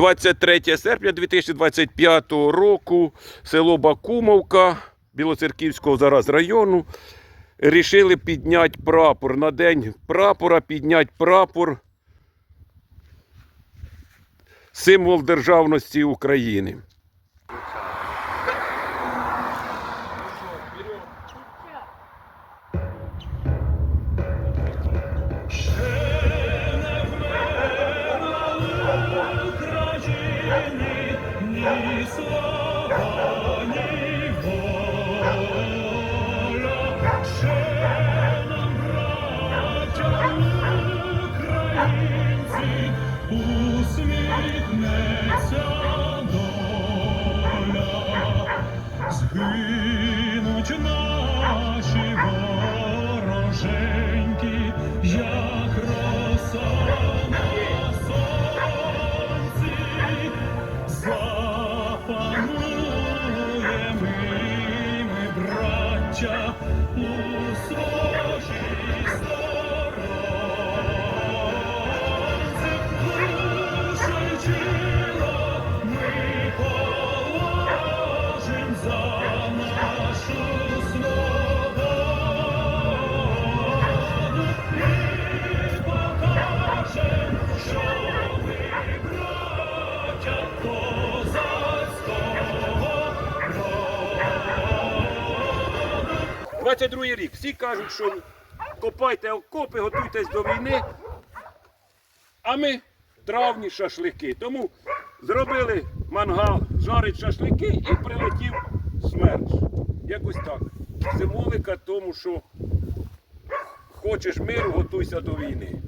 23 серпня 2025 року село Бакумовка Білоцерківського зараз району. Рішили підняти прапор. На день прапора підняти прапор. Символ державності України. Усміхнеться доля. Згинуть наші браття, у своїй 22-й рік. Всі кажуть, що копайте окопи, готуйтесь до війни. А ми травні шашлики. Тому зробили мангал, жарить шашлики і прилетів смерч. Якось так. Символика тому, що хочеш миру, готуйся до війни.